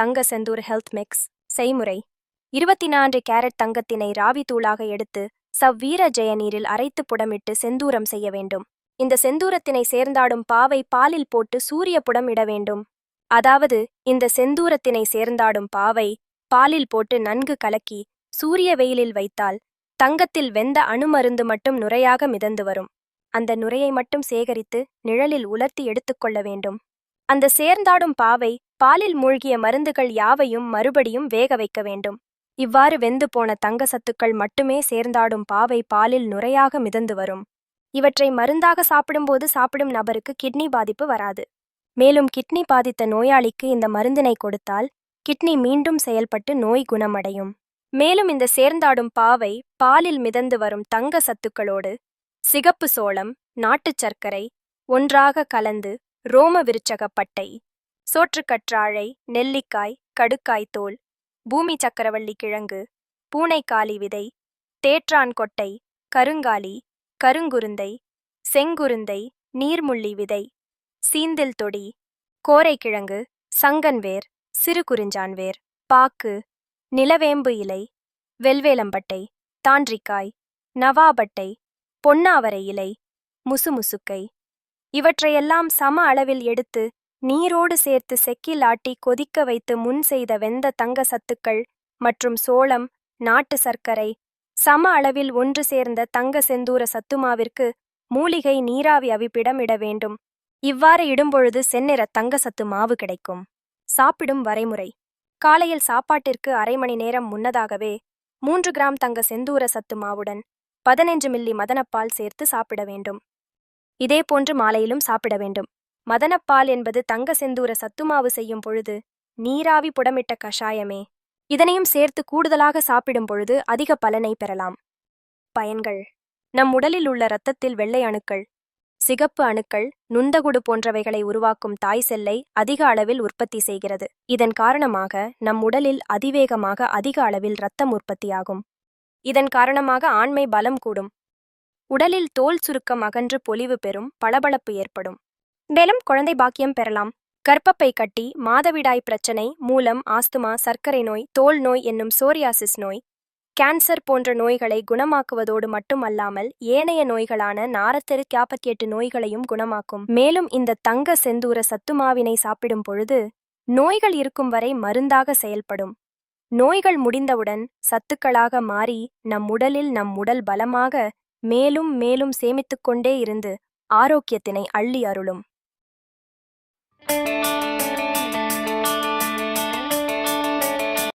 தங்க Senthur health mix செய்முறை. இருபத்தி நான்கு கேரட் தங்கத்தினை ராவி தூளாக எடுத்து சவ்வீர ஜெய நீரில் அரைத்து புடமிட்டு செந்தூரம் செய்ய வேண்டும். இந்த செந்தூரத்தினை சேர்ந்தாடும் பாவை பாலில் போட்டு சூரிய புடம் இட வேண்டும். அதாவது இந்த செந்தூரத்தினை சேர்ந்தாடும் பாவை பாலில் போட்டு நன்கு கலக்கி சூரிய வெயிலில் வைத்தால் தங்கத்தில் வெந்த அணுமருந்து மட்டும் நுரையாக மிதந்து வரும். அந்த நுரையை மட்டும் சேகரித்து நிழலில் உலர்த்தி எடுத்துக்கொள்ள வேண்டும். அந்த சேர்ந்தாடும் பாவை பாலில் மூழ்கிய மருந்துகள் யாவையும் மறுபடியும் வேக வைக்க வேண்டும். இவ்வாறு வெந்து போன தங்க சத்துக்கள் மட்டுமே சேர்ந்தாடும் பாவை பாலில் நுரையாக மிதந்து வரும். இவற்றை மருந்தாக சாப்பிடும்போது சாப்பிடும் நபருக்கு கிட்னி பாதிப்பு வராது. மேலும் கிட்னி பாதித்த நோயாளிக்கு இந்த மருந்தினை கொடுத்தால் கிட்னி மீண்டும் செயல்பட்டு நோய் குணமடையும். மேலும் இந்த சேர்ந்தாடும் பாவை பாலில் மிதந்து வரும் தங்க சத்துக்களோடு சிகப்பு சோளம் நாட்டுச் சர்க்கரை ஒன்றாக கலந்து ரோம விருச்சகப்பட்டை சோற்றுக்கற்றாழை நெல்லிக்காய் கடுக்காய் தோல் பூமி சக்கரவள்ளி கிழங்கு பூனைக்காலி விதை தேற்றான் கொட்டை கருங்காலி கருங்குருந்தை செங்குருந்தை நீர்முள்ளி விதை சீந்தில் தொடி கோரைக்கிழங்கு சங்கன்வேர் சிறு குறிஞ்சான்வேர் பாக்கு நிலவேம்பு இலை வெல்வேலம்பட்டை தாண்டிக்காய் நவாபட்டை பொன்னாவரை இலை முசுமுசுக்கை இவற்றையெல்லாம் சம அளவில் எடுத்து நீரோடு சேர்த்து செக்கில் ஆட்டி கொதிக்க வைத்து முன் செய்த வெந்த தங்க சத்துக்கள் மற்றும் சோளம் நாட்டு சர்க்கரை சம அளவில் ஒன்று சேர்ந்த தங்க செந்தூர சத்துமாவிற்கு மூலிகை நீராவி அவிப்பிடம் இட வேண்டும். இவ்வாறு இடும்பொழுது செந்நிற தங்க சத்து மாவு கிடைக்கும். சாப்பிடும் வரைமுறை. காலையில் சாப்பாட்டிற்கு அரை மணி நேரம் முன்னதாகவே மூன்று கிராம் தங்க செந்தூர சத்து மாவுடன் பதினைஞ்சு மில்லி மதனப்பால் சேர்த்து சாப்பிட வேண்டும். இதேபோன்று மாலையிலும் சாப்பிட வேண்டும். மதனப்பால் என்பது தங்க செந்தூர சத்துமாவு செய்யும் பொழுது நீராவி புடமிட்ட கஷாயமே. இதனையும் சேர்த்து கூடுதலாக சாப்பிடும் பொழுது அதிக பலனை பெறலாம். பயன்கள். நம் உடலில் உள்ள இரத்தத்தில் வெள்ளை அணுக்கள் சிகப்பு அணுக்கள் நுந்தகுடு போன்றவைகளை உருவாக்கும் தாய் செல்லை அதிக அளவில் உற்பத்தி செய்கிறது. இதன் காரணமாக நம் உடலில் அதிவேகமாக அதிக அளவில் இரத்தம் உற்பத்தியாகும். இதன் காரணமாக ஆண்மை பலம் கூடும். உடலில் தோல் சுருக்கம் அகன்று பொலிவு பெறும் பளபளப்பு ஏற்படும். மேலும் குழந்தை பாக்கியம் பெறலாம். கர்ப்பப்பை கட்டி மாதவிடாய் பிரச்சனை மூலம் ஆஸ்துமா சர்க்கரை நோய் தோல் நோய் என்னும் சோரியாசிஸ் நோய் கேன்சர் போன்ற நோய்களை குணமாக்குவதோடு மட்டுமல்லாமல் ஏனைய நோய்களான நாரத்தெரு கேப்பக்கேட்டு நோய்களையும் குணமாக்கும். மேலும் இந்த தங்க செந்தூர சத்துமாவினை சாப்பிடும் பொழுது நோய்கள் இருக்கும் வரை மருந்தாக செயல்படும். நோய்கள் முடிந்தவுடன் சத்துக்களாக மாறி நம் உடலில் நம் உடல் பலமாக மேலும் மேலும் சேமித்துக்கொண்டே இருந்து ஆரோக்கியத்தினை அள்ளி அருளும்.